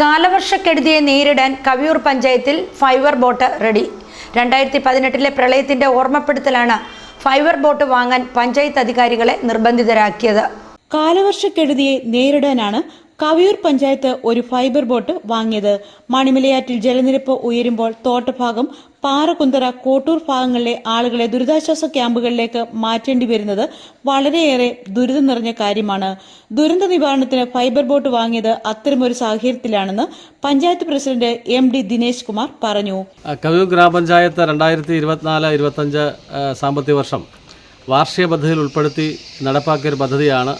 കാലവർഷക്കെടുതിയെ നേരിടാൻ കവിയൂർ പഞ്ചായത്തിൽ fibre boat ready. രണ്ടായിരത്തി പതിനെട്ടിലെ പ്രളയത്തിന്റെ ഓർമ്മപ്പെടുത്തലാണ് ഫൈബർ ബോട്ട് വാങ്ങാൻ പഞ്ചായത്ത് അധികാരികളെ നിർബന്ധിതരാക്കിയത്. കാലവർഷക്കെടുതിയെ നേരിടാനാണ് കവിയൂർ പഞ്ചായത്ത് ഒരു ഫൈബർ ബോട്ട് വാങ്ങിയത്. മണിമലയാറ്റിൽ ജലനിരപ്പ് ഉയരുമ്പോൾ തോട്ടഭാഗം പാറകുന്തറ കോട്ടൂർ ഭാഗങ്ങളിലെ ആളുകളെ ദുരിതാശ്വാസ ക്യാമ്പുകളിലേക്ക് മാറ്റേണ്ടി വരുന്നത് വളരെയേറെ ദുരിതം നിറഞ്ഞ കാര്യമാണ്. ദുരന്ത നിവാരണത്തിന് ഫൈബർ ബോട്ട് വാങ്ങിയത് അത്തരമൊരു സാഹചര്യത്തിലാണെന്ന് panchayat president M D Dinesh Kumar പറഞ്ഞു. കവിയൂർ ഗ്രാമപഞ്ചായത്ത് രണ്ടായിരത്തി ഇരുപത്തിനാല് ഇരുപത്തഞ്ച് സാമ്പത്തിക വർഷം വാർഷിക പദ്ധതിയിൽ ഉൾപ്പെടുത്തി നടപ്പാക്കിയ ഒരു പദ്ധതിയാണ്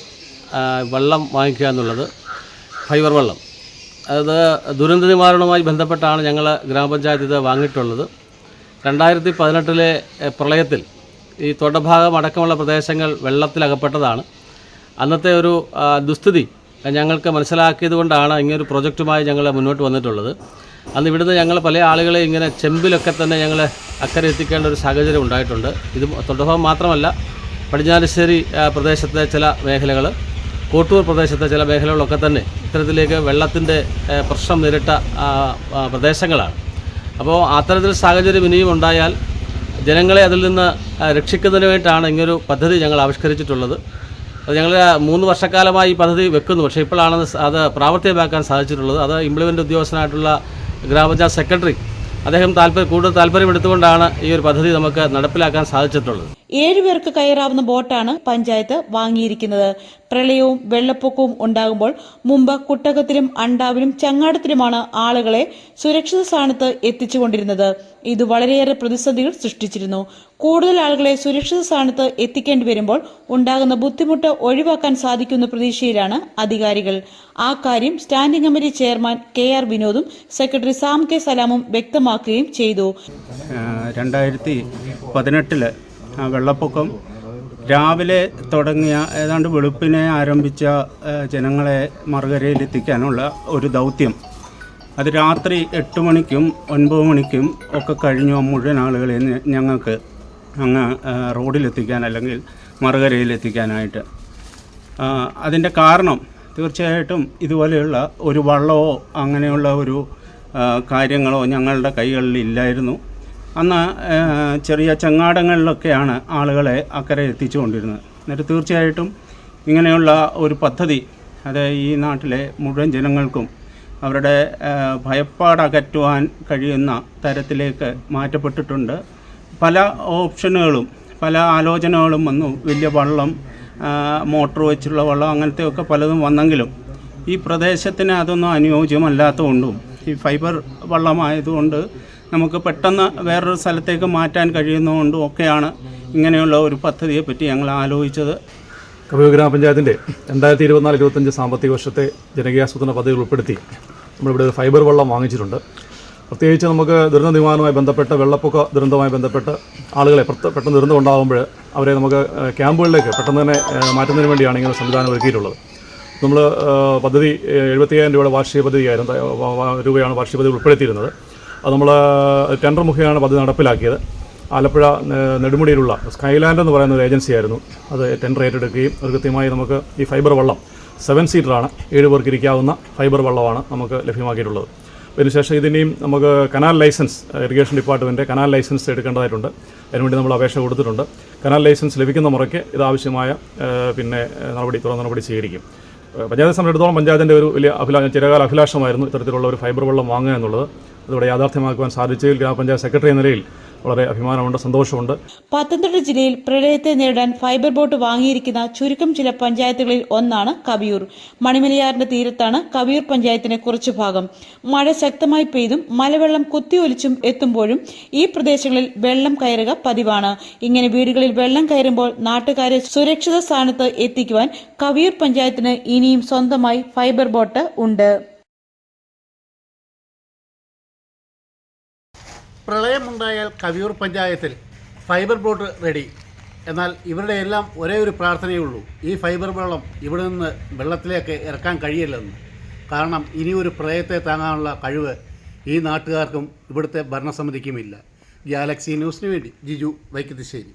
വെള്ളം വാങ്ങിക്കുക എന്നുള്ളത്. ഫൈബർ വെള്ളം. അത് ദുരന്ത നിവാരണവുമായി ബന്ധപ്പെട്ടാണ് ഞങ്ങൾ ഗ്രാമപഞ്ചായത്ത് ഇത് വാങ്ങിയിട്ടുള്ളത്. രണ്ടായിരത്തി പതിനെട്ടിലെ പ്രളയത്തിൽ ഈ തൊടഭാഗം അടക്കമുള്ള പ്രദേശങ്ങൾ വെള്ളത്തിലകപ്പെട്ടതാണ്. അന്നത്തെ ഒരു ദുസ്ഥിതി ഞങ്ങൾക്ക് മനസ്സിലാക്കിയത് കൊണ്ടാണ് ഇങ്ങനൊരു പ്രൊജക്റ്റുമായി ഞങ്ങൾ മുന്നോട്ട് വന്നിട്ടുള്ളത്. അന്ന് ഇവിടുന്ന് ഞങ്ങൾ പല ആളുകളെ ഇങ്ങനെ ചെമ്പിലൊക്കെ തന്നെ ഞങ്ങൾ അക്കരെ എത്തിക്കേണ്ട ഒരു സാഹചര്യം ഉണ്ടായിട്ടുണ്ട്. ഇത് തൊട്ടഭാഗം മാത്രമല്ല പടിഞ്ഞാറശ്ശേരി പ്രദേശത്തെ ചില മേഖലകൾ കോട്ടൂർ പ്രദേശത്തെ ചില മേഖലകളൊക്കെ തന്നെ ഇത്തരത്തിലേക്ക് വെള്ളത്തിന്റെ പ്രശ്നം നേരിട്ട പ്രദേശങ്ങളാണ്. അപ്പോൾ അത്തരത്തിൽ സാഹചര്യം ഇനിയും ഉണ്ടായാൽ ജനങ്ങളെ അതിൽ നിന്ന് രക്ഷിക്കുന്നതിന് വേണ്ടിയിട്ടാണ് ഇങ്ങനൊരു പദ്ധതി ഞങ്ങൾ ആവിഷ്കരിച്ചിട്ടുള്ളത്. അത് ഞങ്ങൾ മൂന്ന് വർഷക്കാലമായി ഈ പദ്ധതി വെക്കുന്നു. പക്ഷേ ഇപ്പോഴാണ് അത് പ്രാവർത്തികമാക്കാൻ സാധിച്ചിട്ടുള്ളത്. അത് ഇംപ്ലിമെന്റ് ഉദ്യോഗസ്ഥനായിട്ടുള്ള ഗ്രാമപഞ്ചായത്ത് സെക്രട്ടറി അദ്ദേഹം താല്പര്യം കൂടുതൽ താല്പര്യമെടുത്തുകൊണ്ടാണ് ഈ ഒരു പദ്ധതി നമുക്ക് നടപ്പിലാക്കാൻ സാധിച്ചിട്ടുള്ളത്. ഏഴുപേർക്ക് കയറാവുന്ന ബോട്ടാണ് പഞ്ചായത്ത് വാങ്ങിയിരിക്കുന്നത്. പ്രളയവും വെള്ളപ്പൊക്കവും ഉണ്ടാകുമ്പോൾ മുമ്പ് കുട്ടകത്തിലും അണ്ടാവിലും ചങ്ങാടത്തിലുമാണ് ആളുകളെ സുരക്ഷിത സ്ഥാനത്ത് എത്തിച്ചുകൊണ്ടിരുന്നത്. ഇത് വളരെയേറെ പ്രതിസന്ധികൾ സൃഷ്ടിച്ചിരുന്നു. കൂടുതൽ ആളുകളെ സുരക്ഷിത സ്ഥാനത്ത് എത്തിക്കേണ്ടി വരുമ്പോൾ ഉണ്ടാകുന്ന ബുദ്ധിമുട്ട് ഒഴിവാക്കാൻ സാധിക്കുന്ന പ്രതീക്ഷയിലാണ് അധികാരികൾ. ആ കാര്യം standing committee chairman K R വിനോദും secretary Sam K സലാമും വ്യക്തമാക്കുകയും ചെയ്തു. രണ്ടായിരത്തി പതിനെട്ടിൽ വെള്ളപ്പൊക്കം. രാവിലെ തുടങ്ങിയ ഏതാണ്ട് വെളുപ്പിനെ ആരംഭിച്ച ജനങ്ങളെ മറുകരയിലെത്തിക്കാനുള്ള ഒരു ദൗത്യം. അത് രാത്രി എട്ട് മണിക്കും ഒൻപത് മണിക്കും ഒക്കെ കഴിഞ്ഞു മുഴുവൻ ആളുകളെ ഞങ്ങൾക്ക് അങ്ങ് റോഡിലെത്തിക്കാൻ അല്ലെങ്കിൽ മറുകരയിലെത്തിക്കാനായിട്ട്. അതിന്റെ കാരണം തീർച്ചയായിട്ടും ഇതുപോലെയുള്ള ഒരു വള്ളമോ അങ്ങനെയുള്ള ഒരു കാര്യങ്ങളോ ഞങ്ങളുടെ കൈകളിൽ ഇല്ലായിരുന്നു. അന്ന് ചെറിയ ചങ്ങാടങ്ങളിലൊക്കെയാണ് ആളുകളെ അക്കരെ എത്തിച്ചുകൊണ്ടിരുന്നത്. എന്നിട്ട് തീർച്ചയായിട്ടും ഇങ്ങനെയുള്ള ഒരു പദ്ധതി അത് ഈ നാട്ടിലെ മുഴുവൻ ജനങ്ങൾക്കും അവരുടെ ഭയപ്പാടകറ്റുവാൻ കഴിയുന്ന തരത്തിലേക്ക് മാറ്റപ്പെട്ടിട്ടുണ്ട്. പല ഓപ്ഷനുകളും പല ആലോചനകളും വന്നു. വലിയ വള്ളം മോട്ടോർ വെച്ചുള്ള വള്ളം അങ്ങനത്തെയൊക്കെ പലതും വന്നെങ്കിലും ഈ പ്രദേശത്തിന് അതൊന്നും അനുയോജ്യമല്ലാത്തതുകൊണ്ടും ഈ ഫൈബർ വള്ളമായതുകൊണ്ട് നമുക്ക് പെട്ടെന്ന് വേറൊരു സ്ഥലത്തേക്ക് മാറ്റാൻ കഴിയുന്നതുകൊണ്ടും ഒക്കെയാണ് ഇങ്ങനെയുള്ള ഒരു പദ്ധതിയെ പറ്റി ഞങ്ങൾ ആലോചിച്ചത്. കവിയൂർ ഗ്രാമപഞ്ചായത്തിന്റെ രണ്ടായിരത്തി ഇരുപത്തിനാല് ഇരുപത്തഞ്ച് സാമ്പത്തിക വർഷത്തെ ജനകീയാസൂത്രണ പദ്ധതികൾ ഉൾപ്പെടുത്തി നമ്മളിവിടെ ഒരു ഫൈബർ വെള്ളം വാങ്ങിച്ചിട്ടുണ്ട്. പ്രത്യേകിച്ച് നമുക്ക് ദുരന്ത നിവാരണവുമായി ബന്ധപ്പെട്ട് വെള്ളപ്പൊക്ക ദുരന്തവുമായി ബന്ധപ്പെട്ട് ആളുകളെ പെട്ടെന്ന് ദുരന്തം ഉണ്ടാകുമ്പോൾ അവരെ നമുക്ക് ക്യാമ്പുകളിലേക്ക് പെട്ടെന്ന് തന്നെ മാറ്റുന്നതിന് വേണ്ടിയാണ് ഇങ്ങനെ സംവിധാനം ഒരുക്കിയിട്ടുള്ളത്. നമ്മൾ പദ്ധതി ഏഹ്, എഴുപത്തിയ്യായിരം രൂപയുടെ വാർഷിക പദ്ധതിയായിരുന്നു രൂപയാണ് വാർഷിക പദ്ധതി ഉൾപ്പെടുത്തിയിരുന്നത്. അത് നമ്മൾ ടെൻഡർ മുഖേനയാണ് പദ്ധതി നടപ്പിലാക്കിയത്. ആലപ്പുഴ നെടുമുടിയിലുള്ള സ്കൈലാൻഡ് എന്ന് പറയുന്ന ഒരു ഏജൻസി ആയിരുന്നു. അത് ടെൻഡർ ഏറ്റെടുക്കുകയും അത് കൃത്യമായി നമുക്ക് ഈ ഫൈബർ വള്ളം സെവൻ സീറ്ററാണ് ഏഴ് പേർക്ക് ഇരിക്കാവുന്ന ഫൈബർ വള്ളമാണ് നമുക്ക് ലഭ്യമാക്കിയിട്ടുള്ളത്. അതിനുശേഷം ഇതിനെയും നമുക്ക് canal licence irrigation department canal licence എടുക്കേണ്ടതായിട്ടുണ്ട്. അതിനുവേണ്ടി നമ്മൾ അപേക്ഷ കൊടുത്തിട്ടുണ്ട്. കനാൽ ലൈസൻസ് ലഭിക്കുന്ന മുറയ്ക്ക് ഇതാവശ്യമായ പിന്നെ നടപടി തുറന്ന നടപടി സ്വീകരിക്കും. പഞ്ചായത്ത് പഞ്ചായത്തെ സംബന്ധിച്ചിടത്തോളം പഞ്ചായത്തിന്റെ ഒരു വലിയ അഭിലാ ചിരകാല അഭിലാഷമായിരുന്നു ഇത്തരത്തിലുള്ള ഒരു ഫൈബർ വെള്ളം വാങ്ങുക എന്നുള്ളത്. അതിവിടെ യാഥാർത്ഥ്യമാക്കുവാൻ സാധിച്ചതിൽ ഗ്രാമപഞ്ചായത്ത് സെക്രട്ടറി എന്ന നിലയിൽ വളരെ അഭിമാനമുണ്ട് സന്തോഷമുണ്ട്. പത്തനംതിട്ട ജില്ലയിൽ പ്രളയത്തെ നേരിടാൻ ഫൈബർ ബോട്ട് വാങ്ങിയിരിക്കുന്ന ചുരുക്കം ചില പഞ്ചായത്തുകളിൽ ഒന്നാണ് കവിയൂർ. മണിമലയാറിന്റെ തീരത്താണ് കവിയൂർ പഞ്ചായത്തിന് കുറച്ചു ഭാഗം. മഴ ശക്തമായി പെയ്തും മലവെള്ളം കുത്തിയൊലിച്ചും എത്തുമ്പോഴും ഈ പ്രദേശങ്ങളിൽ വെള്ളം കയറുക പതിവാണ്. ഇങ്ങനെ വീടുകളിൽ വെള്ളം കയറുമ്പോൾ നാട്ടുകാരെ സുരക്ഷിത സ്ഥാനത്ത് എത്തിക്കുവാൻ കവിയൂർ പഞ്ചായത്തിന് ഇനിയും സ്വന്തമായി ഫൈബർ ബോട്ട് ഉണ്ട്. പ്രളയമുണ്ടായാൽ കവിയൂർ പഞ്ചായത്തിൽ ഫൈബർ ബോട്ട് റെഡി. എന്നാൽ ഇവരുടെ എല്ലാം ഒരേ ഒരു പ്രാർത്ഥനയേ ഉള്ളൂ ഈ ഫൈബർ വെള്ളം ഇവിടെ നിന്ന് വെള്ളത്തിലേക്ക് ഇറക്കാൻ കഴിയില്ലെന്ന്. കാരണം ഇനിയൊരു പ്രളയത്തെ താങ്ങാനുള്ള കഴിവ് ഈ നാട്ടുകാർക്കും ഇവിടുത്തെ ഭരണസമിതിക്കുമില്ല. ഗാലക്സി ന്യൂസിന് വേണ്ടി ജിജു വൈക്കത്തിശ്ശേരി.